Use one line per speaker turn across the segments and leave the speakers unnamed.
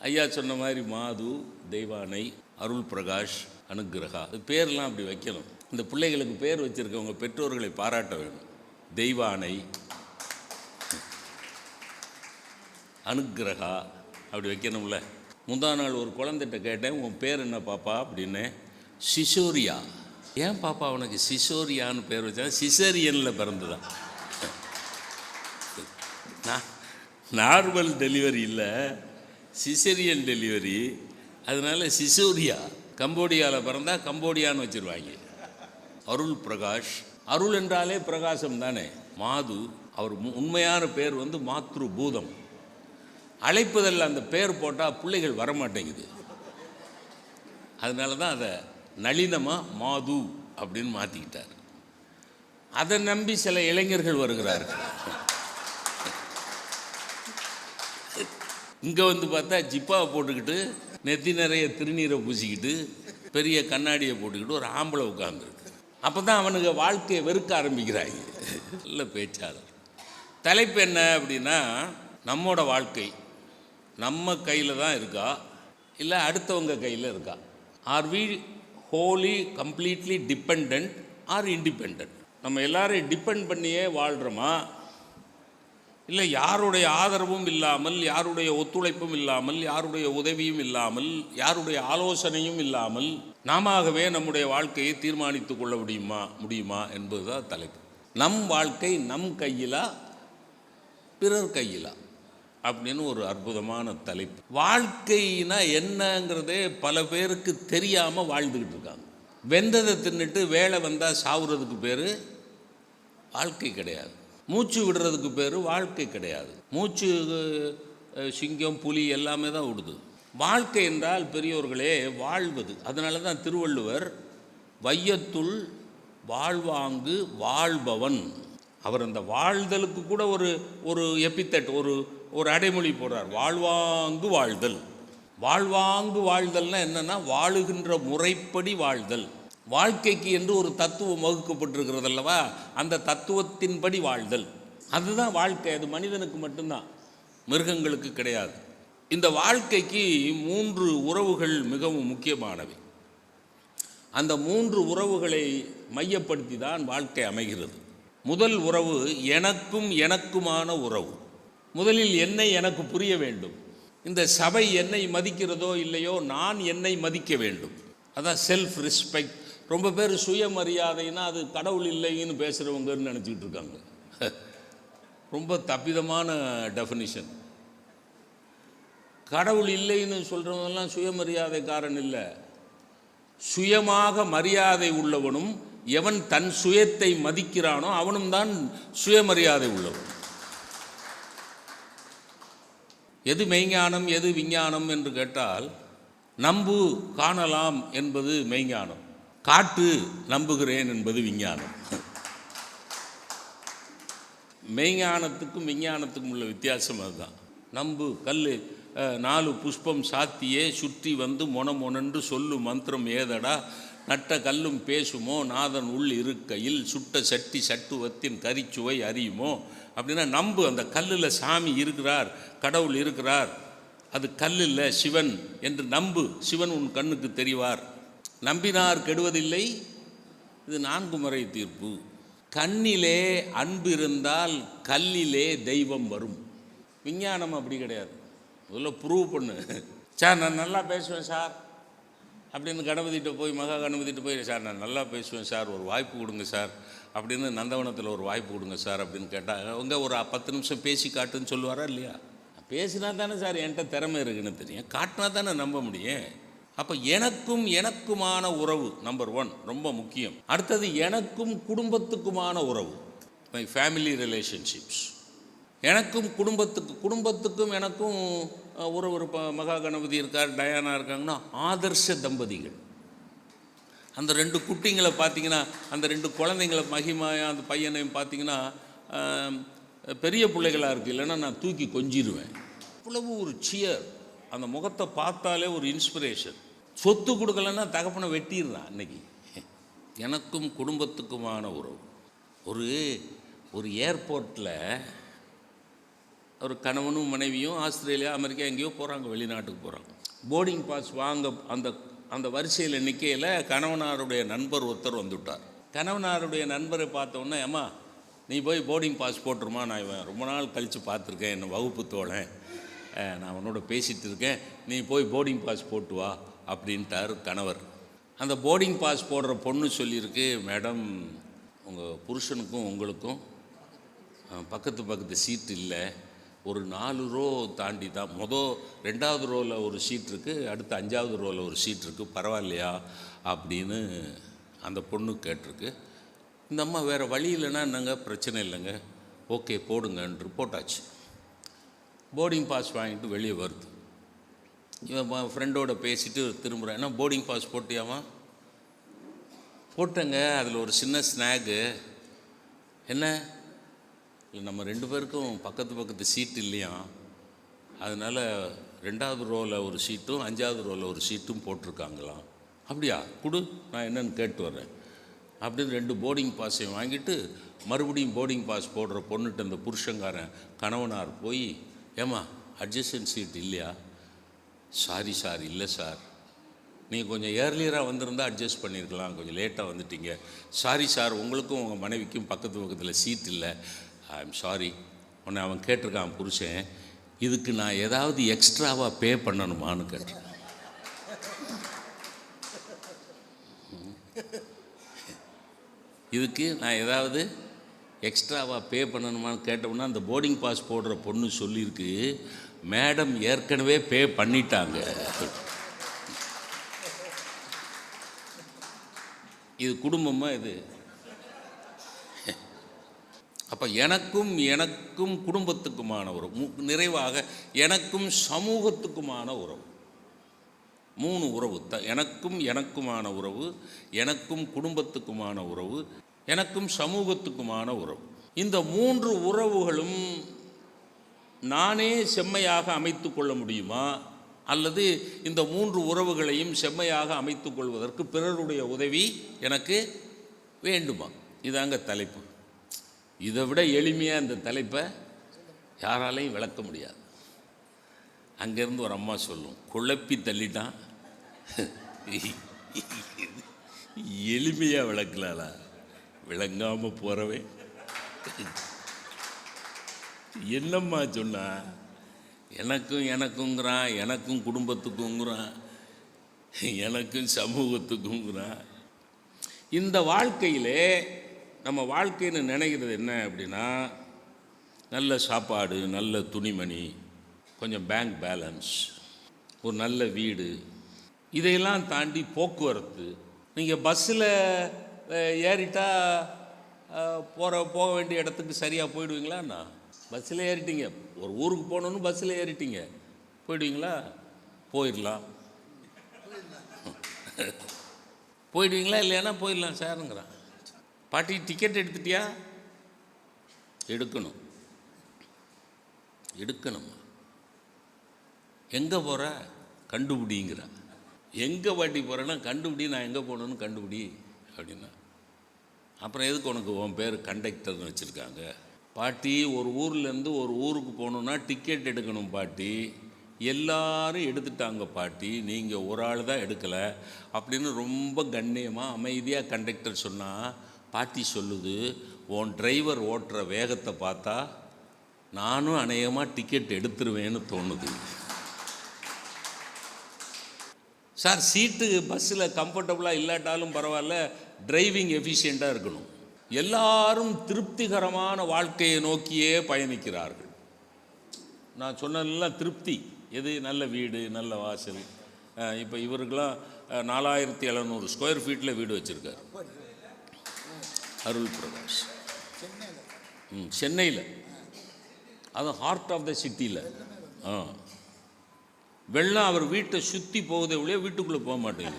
ஐயா சொன்ன மாதிரி மாது தெய்வானை அருள் பிரகாஷ் அனுக்கிரகா அது பேர்லாம் அப்படி வைக்கணும். இந்த பிள்ளைகளுக்கு பேர் வச்சுருக்கவங்க பெற்றோர்களை பாராட்ட வேணும். தெய்வானை அனுக்கிரகா அப்படி வைக்கணும்ல. முந்தா நாள் ஒரு குழந்தைகிட்ட கேட்டேன் உன் பேர் என்ன பாப்பா? அப்படின்னு. சிசோரியா. ஏன் பாப்பா உனக்கு சிசோரியான்னு பேர் வச்சா? சிசேரியனில் பிறந்துதான் நார்மல் டெலிவரி இல்லை. சிசேரியன் டெலிவரி அதனால சிசோரியா கம்போடியாவில் பிறந்தா கம்போடியான்னு வச்சிருவாங்க. அருள் பிரகாஷ் அருள் என்றாலே பிரகாசம் தானே. மாது அவர் உண்மையான பேர் வந்து மாத்ரு பூதம் அழைப்பதில் அந்த பேர் போட்டால் பிள்ளைகள் வரமாட்டேங்குது. அதனால தான் அதை நளினமாக மாது அப்படின்னு மாற்றிக்கிட்டார் அதை நம்பி சில இளைஞர்கள் வருகிறார்கள். இங்கே வந்து பார்த்தா ஜிப்பாவை போட்டுக்கிட்டு நெத்தி நிறைய திருநீரை பூசிக்கிட்டு பெரிய கண்ணாடியை போட்டுக்கிட்டு ஒரு ஆம்பளை உட்காந்துருக்கு அப்போ தான் அவனுக்கு வாழ்க்கையை வெறுக்க ஆரம்பிக்கிறாங்க. நல்ல பேச்சாளர். தலைப்பு என்ன அப்படின்னா நம்மோட வாழ்க்கை நம்ம கையில் தான் இருக்கா? இல்லை அடுத்தவங்க கையில் இருக்கா? Are we wholly completely depend or independent நம்ம எல்லாரையும் டிபெண்ட் பண்ணியே வாழ்கிறோமா இல்லை யாருடைய ஆதரவும் இல்லாமல் யாருடைய ஒத்துழைப்பும் இல்லாமல் யாருடைய உதவியும் இல்லாமல் யாருடைய ஆலோசனையும் இல்லாமல் நாமவே நம்முடைய வாழ்க்கையை தீர்மானித்து கொள்ள முடியுமா முடியுமா என்பதுதான் தலைப்பு. நம் வாழ்க்கை நம் கையிலா பிறர் கையிலா அப்படின்னு ஒரு அற்புதமான தலைப்பு. வாழ்க்கைனா என்னங்கிறதே பல பேருக்கு தெரியாமல் வாழ்ந்துக்கிட்டு இருக்காங்க. வெந்ததை தின்னுட்டு வேலை வந்தால் சாவுறதுக்கு பேர் வாழ்க்கை கிடையாது. மூச்சு விடுறதுக்கு பேர் வாழ்க்கை கிடையாது. மூச்சு சிங்கம் புலி எல்லாமே தான் விடுது வாழ்க்கை என்றால் பெரியோர்களே வாழ்வது. அதனால தான் திருவள்ளுவர் வையத்துள் வாழ்வாங்கு வாழ்பவன். அவர் அந்த வாழ்தலுக்கு கூட ஒரு ஒரு எபித்தட் ஒரு ஒரு அடைமொழி போடுறார். வாழ்வாங்கு வாழ்தல். வாழ்வாங்கு வாழ்தல்னா என்னென்னா வாழுகின்ற முறைப்படி வாழ்தல். வாழ்க்கைக்கு என்று ஒரு தத்துவம் வகுக்கப்பட்டிருக்கிறது அல்லவா அந்த தத்துவத்தின்படி வாழ்தல். அதுதான் வாழ்க்கை. அது மனிதனுக்கு மட்டும்தான். மிருகங்களுக்கு கிடையாது. இந்த வாழ்க்கைக்கு மூன்று உறவுகள் மிகவும் முக்கியமானவை. அந்த மூன்று உறவுகளை மையப்படுத்தி தான் வாழ்க்கை அமைகிறது. முதல் உறவு எனக்கும் எனக்குமான உறவு. முதலில் என்னை எனக்கு புரிய வேண்டும். இந்த சபை என்னை மதிக்கிறதோ இல்லையோ நான் என்னை மதிக்க வேண்டும். அதான் செல்ஃப் ரெஸ்பெக்ட் ரொம்ப பேர் சுயமரியாதைன்னா அது கடவுள் இல்லைன்னு பேசுகிறவங்கன்னு நினச்சிக்கிட்டு இருக்காங்க. ரொம்ப தப்பிதமான டெஃபினிஷன் கடவுள் இல்லைன்னு சொல்கிறவங்கெல்லாம் சுயமரியாதைக்காரன் இல்லை. சுயமாக மரியாதை உள்ளவனும் எவன் தன் சுயத்தை மதிக்கிறானோ அவனும் தான் சுயமரியாதை உள்ளவன். எது மெய்ஞானம் எது விஞ்ஞானம் என்று கேட்டால் நம்பு காணலாம் என்பது மெய்ஞானம். காட்டு நம்புகிறேன் என்பது விஞ்ஞானம். மெய்ஞானத்துக்கும் விஞ்ஞானத்துக்கும் உள்ள வித்தியாசம் அதுதான். நம்பு கல் நாலு புஷ்பம் சாத்தியே சுற்றி வந்து மொன மொனன்று சொல்லு மந்திரம் ஏதடா? நட்ட கல்லும் பேசுமோ? நாதன் உள் இருக்கையில் சுட்ட சட்டி சட்டுவத்தின் கரிச்சுவை அறியுமோ? அப்படின்னா நம்பு அந்த கல்லில் சாமி இருக்கிறார் கடவுள் இருக்கிறார். அது கல்லில் சிவன் என்று நம்பு சிவன் உன் கண்ணுக்கு தெரிவார். நம்பினார் கெடுவதில்லை. இது நான்கு முறை தீர்ப்பு. கண்ணிலே அன்பு இருந்தால் கல்லிலே தெய்வம் வரும். விஞ்ஞானம் அப்படி கிடையாது. முதல்ல ப்ரூவ் பண்ணு. சார் நான் நல்லா பேசுவேன் சார். அப்படின்னு கணபதிகிட்ட போய் மகா கணபதிகிட்ட போய் சார் நான் நல்லா பேசுவேன் சார். ஒரு வாய்ப்பு கொடுங்க சார். அப்படின்னு நந்தவனத்தில் ஒரு வாய்ப்பு கொடுங்க சார் அப்படின்னு கேட்டால் அவங்க ஒரு பத்து நிமிஷம் பேசி காட்டுன்னு சொல்லுவாரா இல்லையா? பேசினா தானே சார் என்கிட்ட திறமை இருக்குன்னு தெரியும். காட்டினா தானே நம்ப முடியும். அப்போ எனக்கும் எனக்குமான உறவு நம்பர் ஒன் ரொம்ப முக்கியம். அடுத்தது எனக்கும் குடும்பத்துக்குமான உறவு மை ஃபேமிலி ரிலேஷன்ஷிப்ஸ் எனக்கும் குடும்பத்துக்கு குடும்பத்துக்கும் எனக்கும் ஒரு உறவு இருப்ப மகா கணபதி இருக்கார் டயானா இருக்காங்கன்னா ஆதர்ஷ தம்பதிகள். அந்த ரெண்டு குட்டிங்களை பார்த்தீங்கன்னா அந்த ரெண்டு குழந்தைங்கள மகிமாயா அந்த பையனையும் பார்த்தீங்கன்னா பெரிய பிள்ளைகளாக இருக்குது இல்லைன்னா நான் தூக்கி கொஞ்சிடுவேன் இவ்வளவு ஒரு சியர் அந்த முகத்தை பார்த்தாலே ஒரு இன்ஸ்பிரேஷன் சொத்து கொடுக்கலன்னா தகப்பனை வெட்டிடுறான் அன்னைக்கு. எனக்கும் குடும்பத்துக்குமான உறவு. ஒரு ஒரு ஏர்போர்ட்டில் ஒரு கணவனும் மனைவியும் ஆஸ்திரேலியா அமெரிக்கா எங்கேயோ போகிறாங்க வெளிநாட்டுக்கு போகிறாங்க போர்டிங் பாஸ் வாங்க அந்த அந்த வரிசையில் நிற்கையில் கணவனாருடைய நண்பர் ஒருத்தர் வந்துவிட்டார் கணவனாருடைய நண்பரை பார்த்தோன்னே ஏம்மா நீ போய் போர்டிங் பாஸ் போட்டுருமா நான் இவன் ரொம்ப நாள் கழித்து பார்த்துருக்கேன் என்னை வகுப்பு தோழன். நான் உன்னோட பேசிகிட்டு இருக்கேன். நீ போய் போர்டிங் பாஸ் போட்டு வா. அப்படின்ட்டார் கணவர். அந்த போர்டிங் பாஸ் போடுற பொண்ணு சொல்லியிருக்கு மேடம் உங்கள் புருஷனுக்கும் உங்களுக்கும் பக்கத்து பக்கத்து சீட் இல்லை. ஒரு நாலு ரோ தாண்டி தான் மொதல் ரெண்டாவது ரோவில் ஒரு சீட் இருக்குது அடுத்து அஞ்சாவது ரோவில் ஒரு சீட் இருக்குது பரவாயில்லையா? அப்படின்னு அந்த பொண்ணு கேட்டிருக்கு. இந்த அம்மா வேறு வழி இல்லைன்னா என்னங்க? பிரச்சனை இல்லைங்க. ஓகே போடுங்கன்ட்டு போட்டாச்சு போர்டிங் பாஸ் வாங்கிட்டு வெளியே வருது. இவன் ஃப்ரெண்டோட பேசிட்டு திரும்புகிறான் என்ன போர்டிங் பாஸ் போட்டியாமா போட்டேங்க அதில் ஒரு சின்ன ஸ்நாகு என்ன? இல்லை நம்ம ரெண்டு பேருக்கும் பக்கத்து பக்கத்து சீட் இல்லையா? அதனால் ரெண்டாவது ரோவில் ஒரு சீட்டும் அஞ்சாவது ரோவில் ஒரு சீட்டும் போட்டிருக்காங்களாம். அப்படியா? கொடு நான் என்னன்னு கேட்டு வர்றேன். அப்படின்னு ரெண்டு போர்டிங் பாஸையும் வாங்கிட்டு மறுபடியும் போர்டிங் பாஸ் போடுற பொண்ணுகிட்ட அந்த புருஷங்காரன் கணவனார் போய் ஏம்மா அட்ஜஸ்டன் சீட் இல்லையா? சாரி சார் இல்லை சார் நீங்கள் கொஞ்சம் ஏர்லியராக வந்திருந்தால் அட்ஜஸ்ட் பண்ணியிருக்கலாம் கொஞ்சம் லேட்டாக வந்துட்டீங்க. சாரி சார் உங்களுக்கும் உங்கள் மனைவிக்கும் பக்கத்து பக்கத்தில் சீட் இல்லை. ஐ எம் சாரி உன்னை அவன் கேட்டிருக்கான் புருஷன். இதுக்கு நான் ஏதாவது எக்ஸ்ட்ராவாக பே பண்ணணுமான்னு கேட்டேன். இதுக்கு நான் ஏதாவது எக்ஸ்ட்ராவாக பே பண்ணணுமான்னு கேட்டோம்னா அந்த போர்டிங் பாஸ் போடுற பொண்ணு சொல்லியிருக்கு. மேடம் ஏற்கனவே பே பண்ணிட்டாங்க. இது குடும்பமா இது? அப்போ எனக்கும் எனக்கும் குடும்பத்துக்குமான உறவு. மு- நிறைவாக எனக்கும் சமூகத்துக்குமான உறவு. மூணு உறவு த எனக்கும் எனக்குமான உறவு எனக்கும் குடும்பத்துக்குமான உறவு எனக்கும் சமூகத்துக்குமான உறவு. இந்த மூன்று உறவுகளும் நானே செம்மையாக அமைத்து கொள்ள முடியுமா? அல்லது இந்த மூன்று உறவுகளையும் செம்மையாக அமைத்து கொள்வதற்கு பிறருடைய உதவி எனக்கு வேண்டுமா? இதாங்க தலைப்பு. இதை விட எளிமையாக இந்த தலைப்பை யாராலையும் விளக்க முடியாது. அங்கேருந்து ஒரு அம்மா சொல்லும் குழப்பி தள்ளிட்டான் எளிமையாக விளக்கலாளா? விளங்காமல் போகிறவே என்னம்மா சொன்னா? எனக்கும் எனக்குங்கிறான் எனக்கும் குடும்பத்துக்குங்கிறான் எனக்கும் சமூகத்துக்குங்கிறான். இந்த வாழ்க்கையிலே நம்ம வாழ்க்கைன்னு நினைக்கிறது என்ன அப்படின்னா நல்ல சாப்பாடு நல்ல துணிமணி கொஞ்சம் பேங்க் பேலன்ஸ் ஒரு நல்ல வீடு. இதையெல்லாம் தாண்டி போக்குவரத்து. நீங்கள் பஸ்ஸில் ஏறிட்டா போகிற போக வேண்டிய இடத்துக்கு சரியாக போயிடுவீங்களாண்ணா பஸ்ஸில் ஏறிட்டீங்க. ஒரு ஊருக்கு போகணுன்னு பஸ்ஸில் ஏறிட்டீங்க. போயிடுவீங்களா? போயிடலாம். போயிடுவீங்களா இல்லையானா போயிடலாம் சாருங்கிறான். பாட்டி டிக்கெட் எடுத்துட்டியா? எடுக்கணும். எடுக்கணும் எங்கே போகிற கண்டுபிடிங்கிற. எங்கே பாட்டி போகிறேன்னா கண்டுபிடி நான் எங்கே போகணுன்னு கண்டுபிடி அப்படின்னா. அப்புறம் எதுக்கு உனக்கு உன் பேர் கண்டக்டர்னு வச்சுருக்காங்க? பாட்டி ஒரு ஊர்லேருந்து ஒரு ஊருக்கு போகணுன்னா டிக்கெட் எடுக்கணும் பாட்டி. எல்லாரும் எடுத்துட்டாங்க பாட்டி. நீங்கள் ஒரு ஆள் தான் எடுக்கலை. அப்படின்னு ரொம்ப கண்ணியமாக அமைதியாக கண்டக்டர் சொன்னால் பாட்டி சொல்லுது உன் டிரைவர் ஓட்டுற வேகத்தை பார்த்தா நானும் அநேகமாக டிக்கெட் எடுத்துருவேன்னு தோணுது. சார் சீட்டு பஸ்ஸில் கம்ஃபர்டபுளாக இல்லாட்டாலும் பரவாயில்ல டிரைவிங் எஃபிஷியண்ட்டாக இருக்கணும். எல்லாரும் திருப்திகரமான வாழ்க்கையை நோக்கியே பயணிக்கிறார்கள். நான் சொன்னதெல்லாம் திருப்தி. எது? நல்ல வீடு நல்ல வாசல். இப்போ இவருக்கெல்லாம் நாலாயிரத்தி எழுநூறு ஸ்கொயர் ஃபீட்டில் வீடு வச்சுருக்காரு. அருள் பிரகாஷ். ம் சென்னையில். அதுவும் ஹார்ட் ஆஃப் த சிட்டியில் ஆ. வெள்ளம் அவர் வீட்டை சுற்றி போகுதே ஒழிய வீட்டுக்குள்ளே போக மாட்டேங்குது.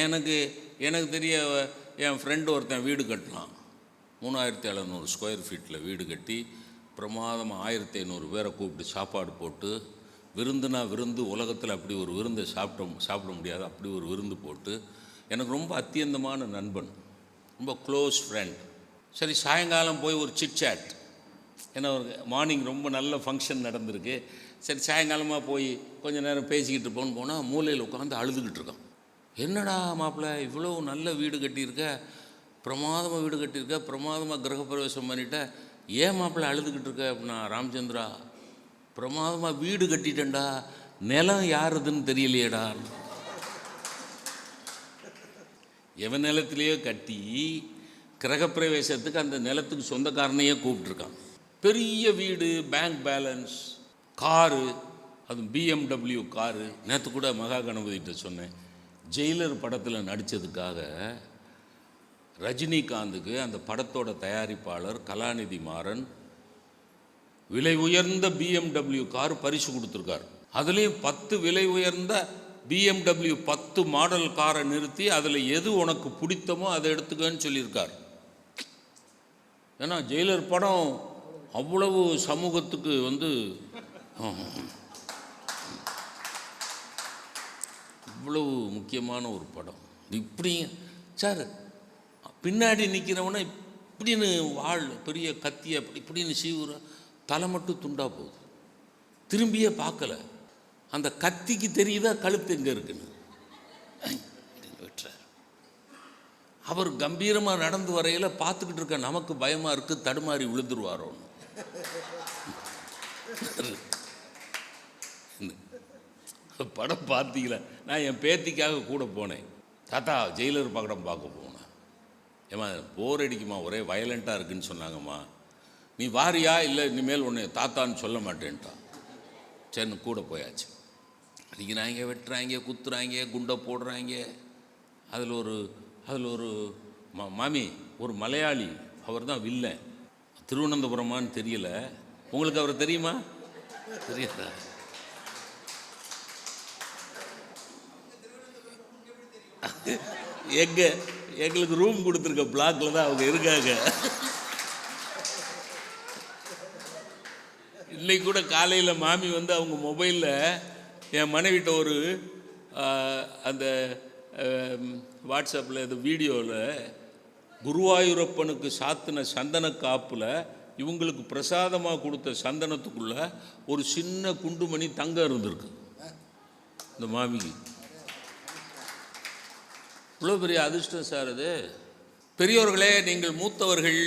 எனக்கு எனக்கு தெரிய என் ஃப்ரெண்டு ஒருத்தன் வீடு கட்டினான் மூணாயிரத்தி எழுநூறு ஸ்கொயர் ஃபீட்டில் வீடு கட்டி பிரமாதமாக ஆயிரத்தி ஐநூறு பேரை கூப்பிட்டு சாப்பாடு போட்டு விருந்துனா விருந்து உலகத்தில் அப்படி ஒரு விருந்தை சாப்பிட சாப்பிட முடியாது அப்படி ஒரு விருந்து போட்டு எனக்கு ரொம்ப அத்தியந்தமான நண்பன் ரொம்ப க்ளோஸ் ஃப்ரெண்ட் சரி சாயங்காலம் போய் ஒரு சிட் சாட் ஏன்னா ஒரு மார்னிங் ரொம்ப நல்ல ஃபங்க்ஷன் நடந்திருக்கு. சரி சாயங்காலமாக போய் கொஞ்ச நேரம் பேசிக்கிட்டு இருப்போம்னு போனால் மூலையில் உட்காந்து அழுதுகிட்டு இருக்கான். என்னடா மாப்பிள்ள இவ்வளோ நல்ல வீடு கட்டியிருக்க? பிரமாதமாக வீடு கட்டியிருக்க? பிரமாதமாக கிரகப்பிரவேசம் பண்ணிட்ட? ஏன் மாப்பிள்ள அழுதுகிட்டு இருக்க அப்படின்னா ராமச்சந்திரா பிரமாதமாக வீடு கட்டிட்டேன்டா. நிலம் யாருதுன்னு தெரியலையேடா. எவன் நிலத்திலேயோ கட்டி கிரகப்பிரவேசத்துக்கு அந்த நிலத்துக்கு சொந்தக்காரனையே கூப்பிட்ருக்கான் பெரிய வீடு பேங்க் பேலன்ஸ் காரு அது பிஎம்டபிள்யூ காரு. நேற்று கூட மகா கணபதிகிட்ட சொன்னேன். ஜெயிலர் படத்தில் நடித்ததுக்காக ரஜினிகாந்துக்கு அந்த படத்தோட தயாரிப்பாளர் கலாநிதி மாறன் விலை உயர்ந்த பிஎம்டபிள்யூ கார் பரிசு கொடுத்துருக்கார். அதுலேயும் பத்து விலை உயர்ந்த பிஎம்டபிள்யூ பத்து மாடல் காரை நிறுத்தி அதில் எது உனக்கு பிடித்தமோ அதை எடுத்துக்கன்னு சொல்லியிருக்கார். ஏன்னா ஜெயிலர் படம் அவ்வளவு சமூகத்துக்கு வந்து அவ்வளவு முக்கியமான ஒரு படம். இப்படி சார் பின்னாடி நிற்கிறவனை இப்படின்னு வாழ் பெரிய கத்தியை இப்படின்னு சீவுற தலை மட்டும் துண்டா போகுது. திரும்பியே பார்க்கல. அந்த கத்திக்கு தெரியுதா கழுத்து எங்கே இருக்குன்னு? ஐ, விட்டுறார். அவர் கம்பீரமாக நடந்து வரையில் பார்த்துக்கிட்டு இருக்க நமக்கு பயமாக இருக்குது தடுமாறி விழுந்துருவாரோன்னு. படம் பார்த்தீங்களா நான் என் பேத்திக்காக கூட போனேன். தாத்தா ஜெயிலர் படம் பார்க்க போனேன் ஏம்மா போர் அடிக்குமா? ஒரே வயலண்ட்டாக இருக்குன்னு சொன்னாங்கம்மா. நீ வாரியா? இல்லை இனிமேல் உன்னை தாத்தான்னு சொல்ல மாட்டேன்ட்டான். சரின்னு கூட போயாச்சு. அடிக்கிறாங்க வெட்டுறாங்க குத்துறாங்க குண்டை போடுறாங்க. அதில் ஒரு அதில் ஒரு மா மாமி ஒரு மலையாளி. அவர் தான் வில்லன். திருவனந்தபுரமான்னு தெரியல. உங்களுக்கு அவர் தெரியுமா? தெரியாதா? எங்க? எங்களுக்கு ரூம் கொடுத்துருக்க பிளாக்ல தான் அவங்க இருக்காங்க. இன்னைக்கு கூட காலையில் மாமி வந்து அவங்க மொபைலில் என் மனைவிட்ட ஒரு அந்த வாட்ஸ்அப்பில் இது வீடியோவில் குருவாயூரப்பனுக்கு சாத்தின சந்தன காப்பில் இவங்களுக்கு பிரசாதமாக கொடுத்த சந்தனத்துக்குள்ள ஒரு சின்ன குண்டுமணி தங்கம் இருந்திருக்கு. இந்த மாமிக்கு. இவ்வளோ பெரிய அதிர்ஷ்டம் சார் அது. பெரியோர்களே நீங்கள் மூத்தவர்கள்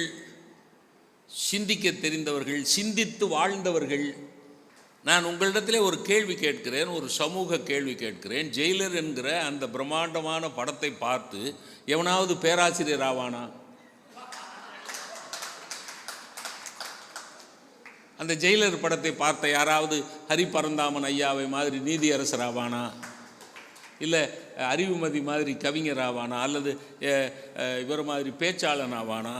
சிந்திக்க தெரிந்தவர்கள் சிந்தித்து வாழ்ந்தவர்கள். நான் உங்களிடத்திலே ஒரு கேள்வி கேட்கிறேன் ஒரு சமூக கேள்வி கேட்கிறேன். ஜெயிலர் என்கிற அந்த பிரம்மாண்டமான படத்தை பார்த்து எவனாவது பேராசிரியர் ஆவானா? அந்த ஜெயிலர் படத்தை பார்த்த யாராவது ஹரி பரந்தாமன் ஐயாவை மாதிரி நீதியரசர் ஆவானா? இல்லை அறிவுமதி மாதிரி கவிஞர் ஆவானா அல்லது இவர் மாதிரி பேச்சாளன் ஆவானா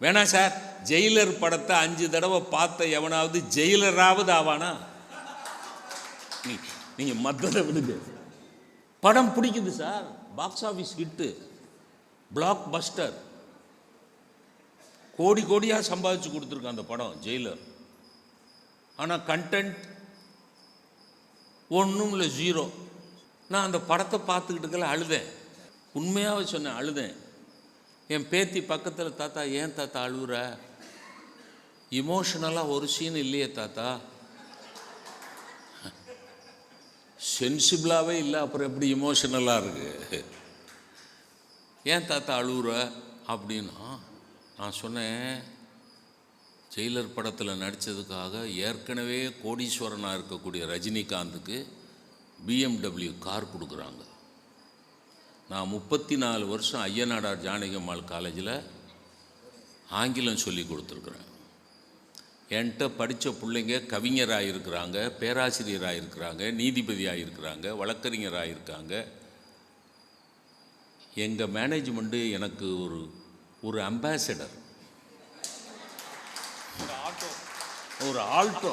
வேணாம் சார் ஜெயிலர் படத்தை அஞ்சு தடவை பார்த்த எவனாவது ஜெயிலராவது ஆவானா? நீ நீங்கள் மற்றதை விடுங்க. படம் பிடிக்குது sir. Box office hit. Blockbuster crore கோடியாக சம்பாதிச்சு கொடுத்துருக்கான் அந்த படம் ஜெயிலர். ஆனால் கண்டென்ட் ஒன்றும் இல்லை ஜீரோ நான் அந்த படத்தை பார்த்துக்கிட்டு அழுதேன். உண்மையாக சொன்னேன் அழுதேன். என் பேத்தி பக்கத்தில் தாத்தா ஏன் தாத்தா அழுகுற இமோஷனலாக ஒரு சீன் இல்லையே தாத்தா. சென்சிபிளாகவே இல்லை அப்புறம் எப்படி இமோஷனலாக இருக்கு? ஏன் தாத்தா அழுகுற அப்படின்னா நான் சொன்னேன் ஜெயிலர் படத்தில் நடித்ததுக்காக ஏற்கனவே கோடீஸ்வரனாக இருக்கக்கூடிய ரஜினிகாந்துக்கு பிஎம்டபிள்யூ கார் கொடுக்குறாங்க. நான் முப்பத்தி நாலு வருஷம் ஐயனாடார் ஜானகியம்மாள் காலேஜில் ஆங்கிலம் சொல்லி கொடுத்துருக்குறேன். என்கிட்ட படித்த பிள்ளைங்க கவிஞராக இருக்கிறாங்க பேராசிரியராக இருக்கிறாங்க நீதிபதியாக இருக்கிறாங்க வழக்கறிஞராக இருக்காங்க எங்கள் மேனேஜ்மெண்ட்டு எனக்கு ஒரு ஒரு அம்பாசடர் ஒரு ஆல்டோ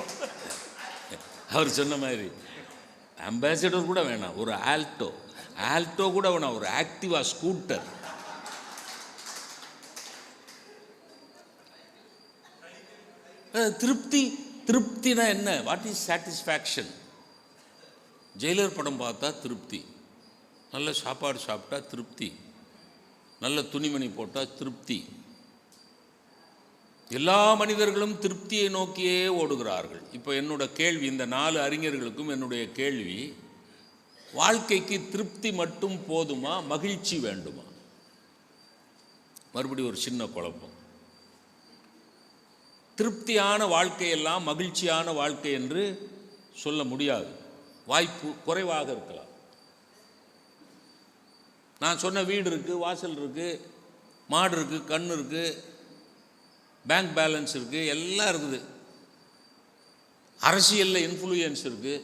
அவர் சொன்ன மாதிரி அம்பாசடர் கூட வேணாம் ஒரு ஆல்டோ ஆல்டோ கூட வேணாம் ஒரு ஆக்டிவா ஸ்கூட்டர் திருப்தி திருப்தினா என்ன? வாட் இஸ் சாட்டிஸ்ஃபேக்ஷன் ஜெயிலர் படம் பார்த்தா திருப்தி. நல்ல சாப்பாடு சாப்பிட்டா திருப்தி. நல்ல துணிமணி போட்டால் திருப்தி. எல்லா மனிதர்களும் திருப்தியை நோக்கியே ஓடுகிறார்கள். இப்போ என்னோட கேள்வி இந்த நாலு அறிஞர்களுக்கும் என்னுடைய கேள்வி வாழ்க்கைக்கு திருப்தி மட்டும் போதுமா மகிழ்ச்சி வேண்டுமா? மறுபடியும் ஒரு சின்ன குழப்பம். திருப்தியான வாழ்க்கையெல்லாம் மகிழ்ச்சியான வாழ்க்கை என்று சொல்ல முடியாது. வாய்ப்பு குறைவாக இருக்கலாம். நான் சொன்ன வீடு இருக்குது வாசல் இருக்குது மாடு இருக்குது கண் இருக்குது பேங்க் பேலன்ஸ் இருக்குது எல்லாம் இருக்குது. அரசியலில் இன்ஃப்ளூயன்ஸ் இருக்குது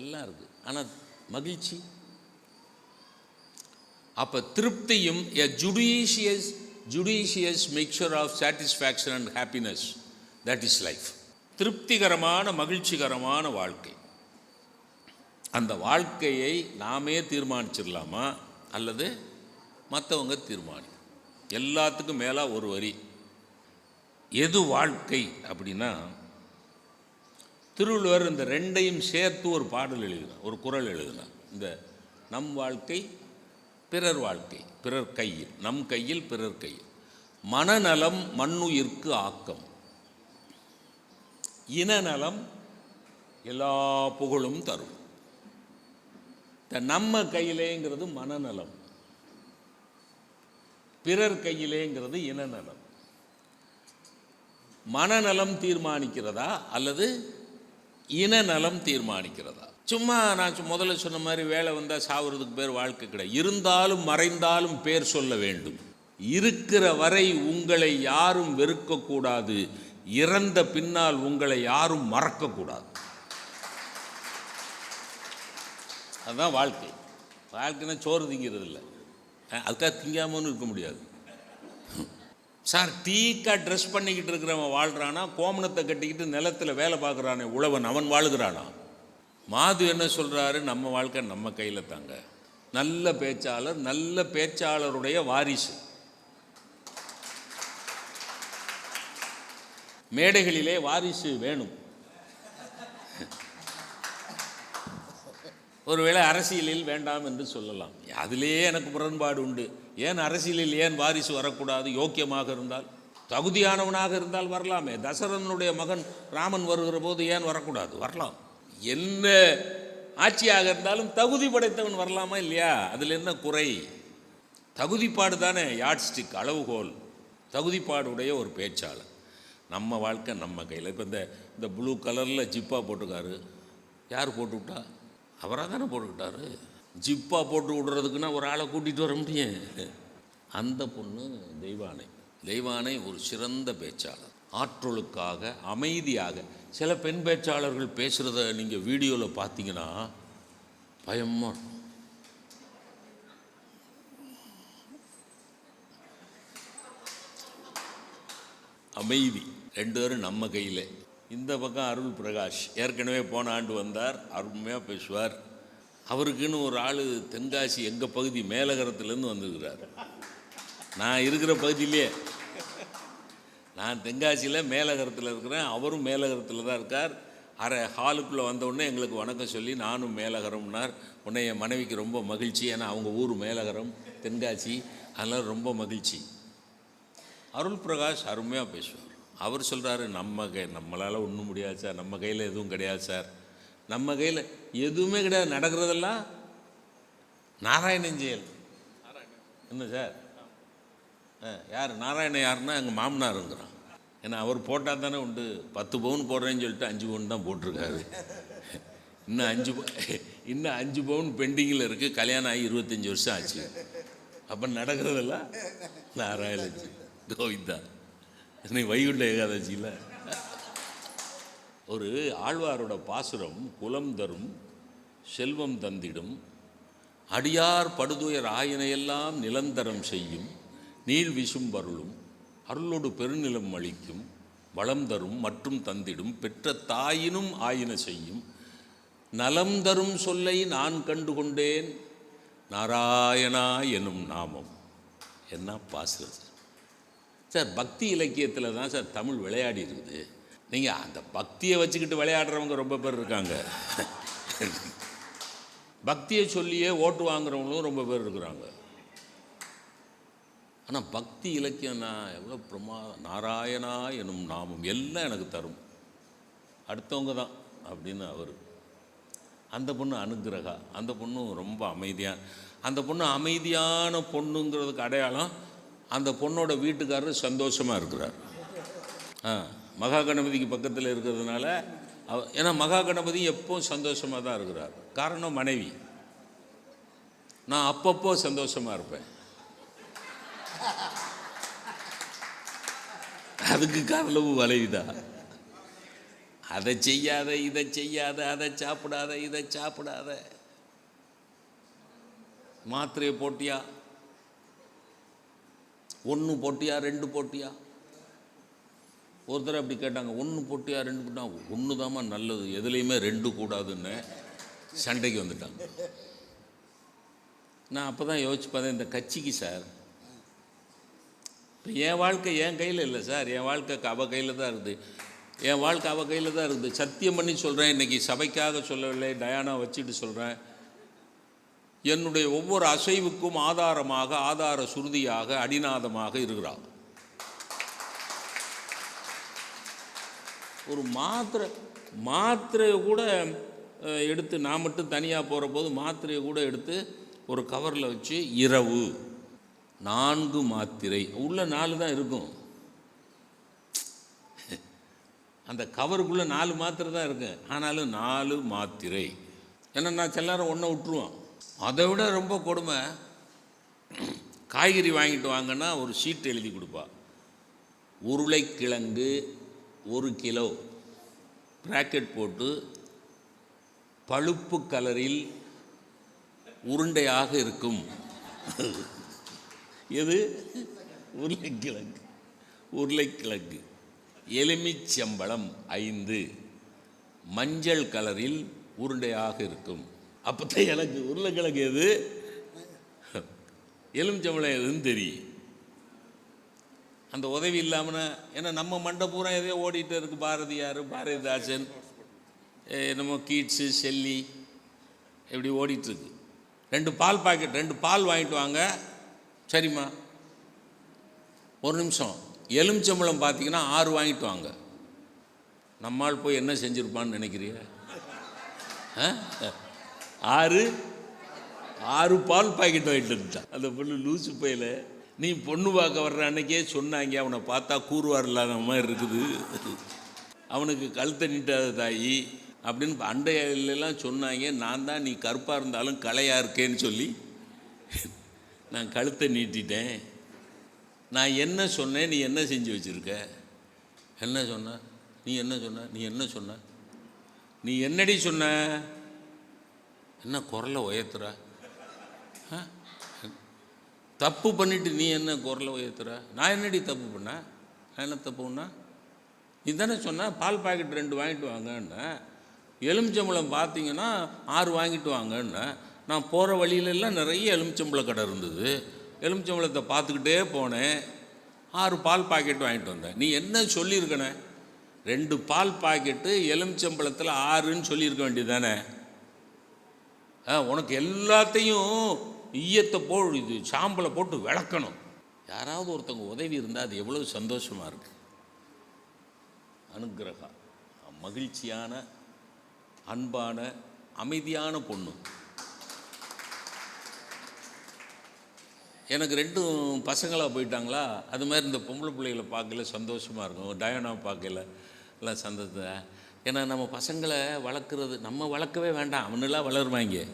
எல்லாம் இருக்குது ஆனால் மகிழ்ச்சி. அப்போ திருப்தியும் a judicious judicious mixture of satisfaction and happiness that is life திருப்திகரமான மகிழ்ச்சிகரமான வாழ்க்கை. அந்த வாழ்க்கையை நாமே தீர்மானிச்சிடலாமா அல்லது மற்றவங்க தீர்மானி? எல்லாத்துக்கும் மேலே ஒரு வரி. எது வாழ்க்கை அப்படின்னா திருவள்ளுவர் இந்த ரெண்டையும் சேர்த்து ஒரு பாடல் எழுதினார் ஒரு குரல் எழுதினார். இந்த நம் வாழ்க்கை பிறர் வாழ்க்கை பிறர் கையில் நம் கையில் பிறர் கையில். மனநலம் மண்ணுயிர்க்கு ஆக்கம். இனநலம் எல்லா புகழும் தரும். இந்த நம்ம கையிலேங்கிறது மனநலம். பிறர் கையிலேங்கிறது இனநலம். மனநலம் தீர்மானிக்கிறதா அல்லது இனநலம் தீர்மானிக்கிறதா? சும்மா நான் முதல்ல சொன்ன மாதிரி வேலை வந்தால் சாவுறதுக்கு பேர் வாழ்க்கை கிடையாது. இருந்தாலும் மறைந்தாலும் பேர் சொல்ல வேண்டும். இருக்கிற வரை உங்களை யாரும் வெறுக்கக்கூடாது. இறந்த பின்னால் உங்களை யாரும் மறக்கக்கூடாது. அதுதான் வாழ்க்கை. வாழ்க்கைன்னா சோறு திங்கிறது இல்லை அதுக்காக திங்காமன்னு இருக்க முடியாது. சார் டீக்கா ட்ரெஸ் பண்ணிக்கிட்டு இருக்கிறவன் வாழ்கிறானா கோமணத்தை கட்டிக்கிட்டு நிலத்தில் வேலை பார்க்குறானே உழவன் அவன் வாழ்கிறானா? மாது என்ன சொல்கிறாரு நம்ம வாழ்க்கை நம்ம கையில் தாங்க. நல்ல பேச்சாளர் நல்ல பேச்சாளருடைய வாரிசு. மேடைகளிலே வாரிசு வேணும். ஒருவேளை அரசியலில் வேண்டாம் என்று சொல்லலாம். அதிலேயே எனக்கு முரண்பாடு உண்டு. ஏன் அரசியலில் ஏன் வாரிசு வரக்கூடாது? யோக்கியமாக இருந்தால் தகுதியானவனாக இருந்தால் வரலாமே. தசரதனுடைய மகன் ராமன் வருகிற போது ஏன் வரக்கூடாது? வரலாம். என்ன ஆட்சியாக இருந்தாலும் தகுதி படைத்தவன் வரலாமா இல்லையா? அதில் என்ன குறை? தகுதிப்பாடு தானே யாட்ஸ்டிக் அளவுகோல். தகுதிப்பாடுடைய ஒரு பேச்சாளர். நம்ம வாழ்க்கை நம்ம கையில். இப்போ இந்த இந்த ப்ளூ கலரில் ஜிப்பாக போட்டிருக்காரு. யார் போட்டு விட்டா அவராக தானே போட்டுக்கிட்டாரு? ஜிப்பாக போட்டு விடுறதுக்குன்னா ஒரு ஆளை கூட்டிகிட்டு வர முடியும். அந்த பொண்ணு தெய்வானை. தெய்வானை ஒரு சிறந்த பேச்சாளர். ஆற்றலுக்காக அமைதியாக. சில பெண் பேச்சாளர்கள் பேசுகிறத நீங்கள் வீடியோவில் பார்த்தீங்கன்னா பயமாக இருக்கும். அமைதி. ரெண்டு பேரும் நம்ம கையில். இந்த பக்கம் அருள் பிரகாஷ். ஏற்கனவே போன ஆண்டு வந்தார் அருமையாக பேசுவார். அவருக்குன்னு ஒரு ஆள் தென்காசி எங்கள் பகுதி மேலகரத்துலேருந்து வந்துருக்கிறார். நான் இருக்கிற பகுதியிலே. நான் தென்காசியில் மேலகரத்தில் இருக்கிறேன் அவரும் மேலகரத்தில் தான் இருக்கார். அரை ஹாலுக்குள்ளே வந்தவுடனே எங்களுக்கு வணக்கம் சொல்லி நானும் மேலகரம்னார். உன்னை என் மனைவிக்கு ரொம்ப மகிழ்ச்சி ஏன்னா அவங்க ஊர் மேலகரம் தென்காசி. அதனால் ரொம்ப மகிழ்ச்சி. அருள் பிரகாஷ் அருமையாக பேசுவார். அவர் சொல்கிறாரு நம்ம கை நம்மளால் ஒன்றும் முடியாது சார். நம்ம கையில் எதுவும் கிடையாது சார். நம்ம கையில் எதுவுமே கிடையாது. நடக்கிறதெல்லாம் நாராயணன் செயல் என்ன சார்? ஆ யார்? நாராயணன் யாருன்னா எங்கள் மாமனாருங்கிறான் ஏன்னா அவர் போட்டால் தானே உண்டு. பத்து பவுன் போடுறேன்னு சொல்லிட்டு அஞ்சு பவுன் தான் போட்டிருக்காரு. இன்னும் அஞ்சு இன்னும் அஞ்சு பவுன் பெண்டிங்கில் இருக்குது கல்யாணம் ஆகி இருபத்தஞ்சி வருஷம் ஆச்சு. அப்போ நடக்கிறதெல்லாம் நாராயணன் கோவிந்தா. இன்னைக்கு வைகுண்ட ஏகாதசியில். ஒரு ஆழ்வாரோட பாசுரம் குலம் தரும் செல்வம் தந்திடும் அடியார் படுதுயர் ஆயினையெல்லாம் நிலந்தரம் செய்யும் நீள் விசும்பருளும் அருளோடு பெருநிலம் அளிக்கும் வளம் தரும் மற்றும் தந்திடும் பெற்ற தாயினும் ஆயின செய்யும் நலம் தரும் சொல்லை நான் கண்டு கொண்டேன் நாராயணா எனும் நாமம். என்ன பாசுறது சார் பக்தி இலக்கியத்தில் தான் சார் தமிழ் விளையாடி இருக்குது நீங்கள் அந்த பக்தியை வச்சுக்கிட்டு விளையாடுறவங்க ரொம்ப பேர் இருக்காங்க. பக்தியை சொல்லியே ஓட்டு வாங்குறவங்களும் ரொம்ப பேர் இருக்கிறாங்க. ஆனால் பக்தி இலக்கியம்னா எவ்வளோ பிரமா நாராயணா எனும் நாமம் எல்லாம் எனக்கு தரும். அடுத்தவங்க தான் அப்படின்னு அவர். அந்த பொண்ணு அனுகிரகா. அந்த பொண்ணும் ரொம்ப அமைதியாக அந்த பொண்ணு அமைதியான பொண்ணுங்கிறதுக்கு அடையாளம் அந்த பொண்ணோட வீட்டுக்காரர் சந்தோஷமாக இருக்கிறார். ஆ மகா கணபதிக்கு பக்கத்தில் இருக்கிறதுனால அவ ஏன்னா மகா கணபதி எப்பவும் சந்தோஷமாக தான் இருக்கிறார். காரணம் மனைவி. நான் அப்பப்போ சந்தோஷமாக இருப்பேன். அதுக்கு காரணமும் வளைவிதா அதை செய்யாத இதை செய்யாத அதை சாப்பிடாத இதை சாப்பிடாத. மாத்திரையை போட்டியா? ஒன்று போட்டியா ரெண்டு போட்டியா? ஒருத்தர் அப்படி கேட்டாங்க ஒன்று போட்டியா ரெண்டு போட்டியா? ஒன்று தாம்மா நல்லது எதுலேயுமே ரெண்டு கூடாதுன்னு சண்டைக்கு வந்துட்டாங்க. நான் அப்போ தான் யோசிச்சு பார்த்தேன் இந்த கட்சிக்கு சார் இப்போ என் வாழ்க்கை என் கையில் இல்லை சார் என் வாழ்க்கை அவ கையில் தான் இருக்குது. என் வாழ்க்கை அவ கையில் தான் இருக்குது. சத்தியம் பண்ணி சொல்கிறேன் இன்றைக்கி சபைக்காக சொல்லவில்லை டயானா வச்சுட்டு சொல்கிறேன் என்னுடைய ஒவ்வொரு அசைவுக்கும் ஆதாரமாக ஆதார சுருதியாக அடிநாதமாக இருக்கிறாள் ஒரு மாத்திரை மாத்திரையை கூட எடுத்து நான் மட்டும் தனியாக போகிற போது மாத்திரையை கூட எடுத்து ஒரு கவரில் வச்சு இரவு நான்கு மாத்திரை உள்ள நாலு தான் இருக்கும். அந்த கவருக்குள்ளே நாலு மாத்திரை தான் இருக்கு. ஆனாலும் நாலு மாத்திரை. ஏன்னா நான் சிலரம் ஒன்றை விட்டுருவான். அதை விட ரொம்ப கொடுமை. காய்கறி வாங்கிட்டு வாங்கன்னா ஒரு சீட்டு எழுதி கொடுப்பா. உருளைக்கிழங்கு ஒரு கிலோ. பிராக்கெட் போட்டு பழுப்பு கலரில் உருண்டையாக இருக்கும். எது? உருளைக்கிழங்கு. உருளைக்கிழங்கு. எலுமிச்சம்பழம் ஐந்து. மஞ்சள் கலரில் உருண்டையாக இருக்கும். அப்போ தான் எனக்கு உருளைக்கிழங்கு எது? எலுமிச்சம்பழம் எதுன்னு தெரியும். அந்த உதவி இல்லாமல் ஏன்னா நம்ம மண்டை பூரா எதையோ ஓடிட்டு இருக்கு பாரதியார் பாரதிதாசன் என்னமோ கீட்ஸு செல்லி இப்படி ஓடிட்டுருக்கு ரெண்டு பால் பாக்கெட் ரெண்டு பால் வாங்கிட்டு வாங்க. சரிம்மா. ஒரு நிமிஷம். எலுமிச்சம்பழம் பார்த்தீங்கன்னா ஆறு வாங்கிட்டு வாங்க. நம்மால் போய் என்ன செஞ்சுருப்பான்னு நினைக்கிறீங்க ஆ? ஆறு ஆறு பால் பாக்கெட் வாங்கிட்டு வந்துட்டான் அந்த பொண்ணு லூசு பையில. நீ பொண்ணு பார்க்க வர்ற அன்னைக்கே சொன்னாங்க அவனை பார்த்தா கூறுவார் இல்லாத மாதிரி இருக்குது. அவனுக்கு கழுத்தை நீட்டாத தாயி அப்படின்னு அண்டையிலெல்லாம் சொன்னாங்க நான் தான் நீ கருப்பாக இருந்தாலும் கலையாக இருக்கேன்னு சொல்லி. நான் கழுத்தை நீட்டிட்டேன். நான் என்ன சொன்னேன் நீ என்ன செஞ்சு வச்சுருக்க? என்ன சொன்ன? நீ என்ன சொன்ன? நீ என்ன சொன்ன? நீ என்னடி சொன்ன? என்ன குரலை உயர்த்துற? ஆ? தப்பு பண்ணிட்டு நீ என்ன குரலை உயர்த்துற? நான் என்னடி தப்பு பண்ணேன் நான் என்ன தப்பு பண்ணா? நீ தானே சொன்ன பால் பாக்கெட் ரெண்டு வாங்கிட்டு வாங்கன்னு. எலுமிச்சம்பழம் பார்த்தீங்கன்னா ஆறு வாங்கிட்டு வாங்கன்னு. நான் போகிற வழியிலெல்லாம் நிறைய எலுமிச்சம்பழ கடை இருந்தது. எலுமிச்சம்பழத்தை பார்த்துக்கிட்டே போனேன். ஆறு பால் பாக்கெட் வாங்கிட்டு வந்தேன். நீ என்ன சொல்லியிருக்கணே ரெண்டு பால் பாக்கெட்டு எலுமிச்சம்பழத்தில் ஆறுன்னு சொல்லியிருக்க வேண்டியதானே தானே உனக்கு எல்லாத்தையும் ஈயத்தை போ இது சாம்பலை போட்டு விளக்கணும். யாராவது ஒருத்தவங்க உதவி இருந்தால் அது எவ்வளோ சந்தோஷமாக இருக்கு. அனுகிரகம். மகிழ்ச்சியான அன்பான அமைதியான பொண்ணு. எனக்கு ரெண்டும் பசங்களாக போயிட்டாங்களா? அது மாதிரி இந்த பொம்பளை பிள்ளைகளை பார்க்கல சந்தோஷமாக இருக்கும். டயனா பார்க்கல. எல்லாம் சந்தோஷத்தை ஏன்னா நம்ம பசங்களை வளர்க்குறது நம்ம வளர்க்கவே வேண்டாம். அவனெல்லாம் வளருவாங்க.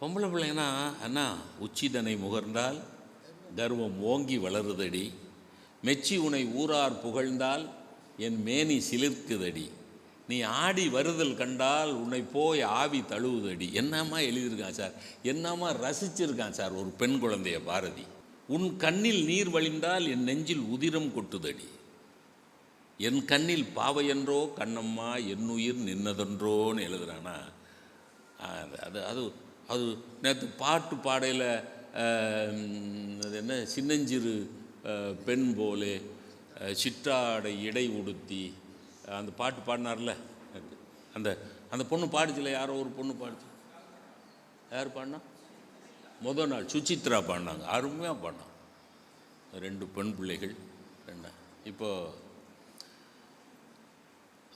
பொம்பளை பிள்ளைங்கன்னா அண்ணா உச்சிதனை முகர்ந்தால் கர்வம் ஓங்கி வளருதடி. மெச்சி உனை ஊரார் புகழ்ந்தால் என் மேனி சிலிர்க்குதடி. நீ ஆடி வருதல் கண்டால் உன்னை போய் ஆவி தழுவுதடி. என்னம்மா எழுதியிருக்கான் சார்? என்னம்மா ரசிச்சிருக்கான் சார் ஒரு பெண் குழந்தைய பாரதி? உன் கண்ணில் நீர் வழிந்தால் என் நெஞ்சில் உதிரம் கொட்டுதடி. என் கண்ணில் பாவையன்றோ கண்ணம்மா என்னுயிர் நின்னதென்றோன்னு எழுதுறானா? அது அது அது அது நேற்று பாட்டு பாடையில் அது என்ன சின்னஞ்சிறு பெண் போலே சிற்றாடை இடை உடுத்தி அந்த பாட்டு பாடினார்ல அந்த அந்த பொண்ணு பாடுச்சுல யாரோ ஒரு பொண்ணு பாடுச்சு. யார் பாடினா? முத நாள் சுசித்ரா பாடினாங்க அருமையாக பாடினாங்க. ரெண்டு பெண் பிள்ளைகள் என்ன இப்போது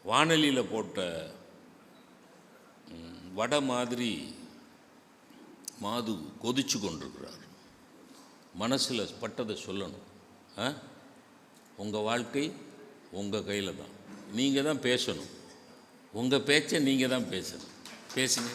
வானொலியில் போட்ட வடை மாதிரி மாது கொதிச்சு கொண்டிருக்கிறார். மனசில் பட்டதை சொல்லணும். ஆ? உங்கள் வாழ்க்கை உங்கள் கையில் தான். நீங்கள் தான் பேசணும். உங்கள் பேச்சை நீங்கள் தான் பேசணும். பேசுங்க.